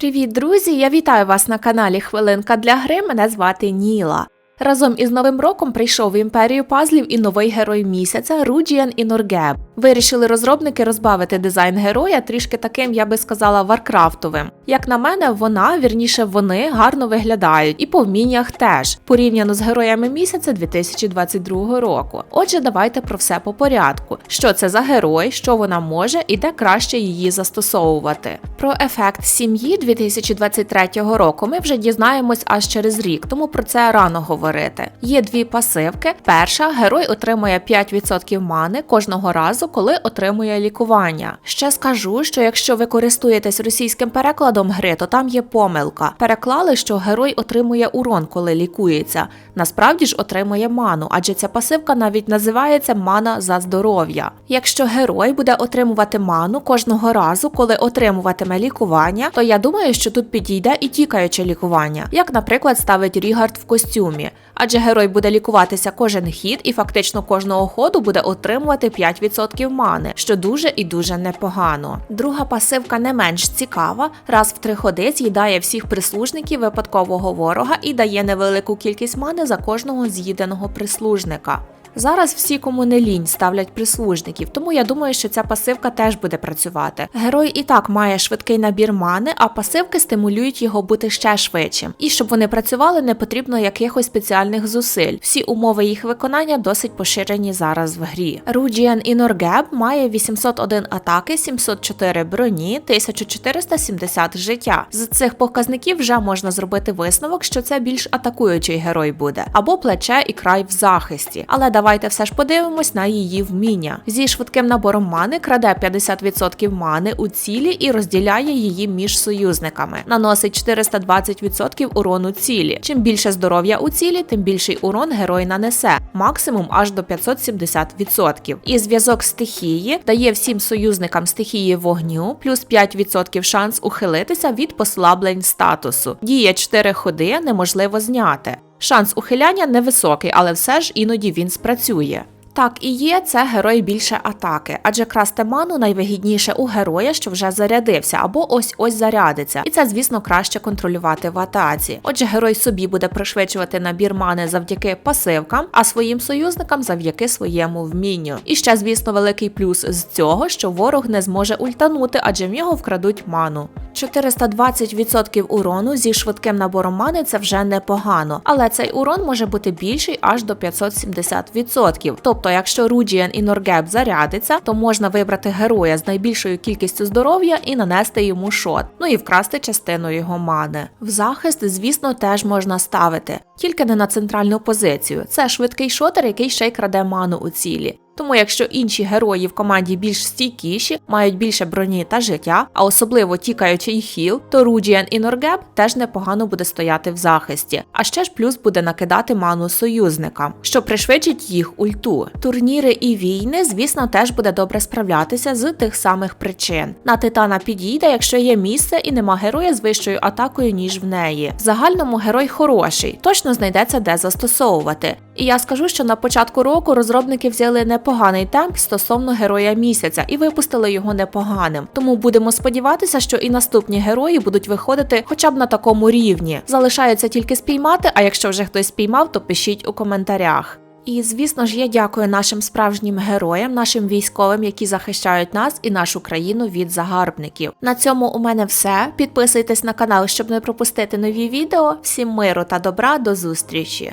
Привіт, друзі! Я вітаю вас на каналі Хвилинка для гри. Мене звати Ніла. Разом із новим роком прийшов в імперію пазлів і новий герой місяця Руджіан і Норгеб. Вирішили розробники розбавити дизайн героя трішки таким, я би сказала, варкрафтовим. Як на мене, вона, вірніше, вони гарно виглядають, і по вміннях теж, порівняно з героями місяця 2022 року. Отже, давайте про все по порядку. Що це за герой, що вона може і де краще її застосовувати. Про ефект сім'ї 2023 року ми вже дізнаємось аж через рік, тому про це рано говорити. Є дві пасивки. Перша герой отримує 5% мани кожного разу, коли отримує лікування. Ще скажу, що якщо ви користуєтесь російським перекладом гри, то там є помилка. Переклали, що герой отримує урон, коли лікується. Насправді ж отримує ману, адже ця пасивка навіть називається мана за здоров'я. Якщо герой буде отримувати ману кожного разу, коли отримуватиме лікування, то я думаю, що тут підійде і тікаюче лікування, як, наприклад, ставить Рігард в костюмі. Адже герой буде лікуватися кожен хід і фактично кожного ходу буде отримувати 5% мани, що дуже і дуже непогано. Друга пасивка не менш цікава, раз в три ходи з'їдає всіх прислужників випадкового ворога і дає невелику кількість мани за кожного з'їденого прислужника. Зараз всі, кому не лінь, ставлять прислужників, тому я думаю, що ця пасивка теж буде працювати. Герой і так має швидкий набір мани, а пасивки стимулюють його бути ще швидшим. І щоб вони працювали, не потрібно якихось спеціальних зусиль. Всі умови їх виконання досить поширені зараз в грі. Руджіан і Норгеб має 801 атаки, 704 броні, 1470 життя. З цих показників вже можна зробити висновок, що це більш атакуючий герой буде, або плече і край в захисті. Але давайте все ж подивимось на її вміння. Зі швидким набором мани краде 50% мани у цілі і розділяє її між союзниками. Наносить 420% урону цілі. Чим більше здоров'я у цілі, тим більший урон герой нанесе, максимум аж до 570%. І зв'язок стихії дає всім союзникам стихії вогню плюс 5% шанс ухилитися від послаблень статусу. Діє 4 ходи, неможливо зняти. Шанс ухиляння невисокий, але все ж іноді він спрацює. Так і є, це герой більше атаки, адже красти ману найвигідніше у героя, що вже зарядився, або ось ось зарядиться. І це, звісно, краще контролювати в атаці. Отже, герой собі буде пришвидшувати набір мани завдяки пасивкам, а своїм союзникам завдяки своєму вмінню. І ще, звісно, великий плюс з цього, що ворог не зможе ультанути, адже в нього вкрадуть ману. 420% урону зі швидким набором мани це вже непогано, але цей урон може бути більший аж до 570%. Тобто, якщо Руджіан і Норгеб зарядиться, то можна вибрати героя з найбільшою кількістю здоров'я і нанести йому шот, ну і вкрасти частину його мани. В захист, звісно, теж можна ставити, тільки не на центральну позицію. Це швидкий шотер, який ще й краде ману у цілі. Тому якщо інші герої в команді більш стійкіші, мають більше броні та життя, а особливо тікаючий хіл, то Руджіан і Норгеб теж непогано буде стояти в захисті. А ще ж плюс буде накидати ману союзникам, що пришвидшить їх ульту. Турніри і війни, звісно, теж буде добре справлятися з тих самих причин. На титана підійде, якщо є місце і нема героя з вищою атакою, ніж в неї. В загальному герой хороший, точно знайдеться де застосовувати. І я скажу, що на початку року розробники взяли непоганий темп стосовно героя місяця і випустили його непоганим. Тому будемо сподіватися, що і наступні герої будуть виходити хоча б на такому рівні. Залишається тільки спіймати, а якщо вже хтось спіймав, то пишіть у коментарях. І звісно ж, я дякую нашим справжнім героям, нашим військовим, які захищають нас і нашу країну від загарбників. На цьому у мене все. Підписуйтесь на канал, щоб не пропустити нові відео. Всім миру та добра, до зустрічі!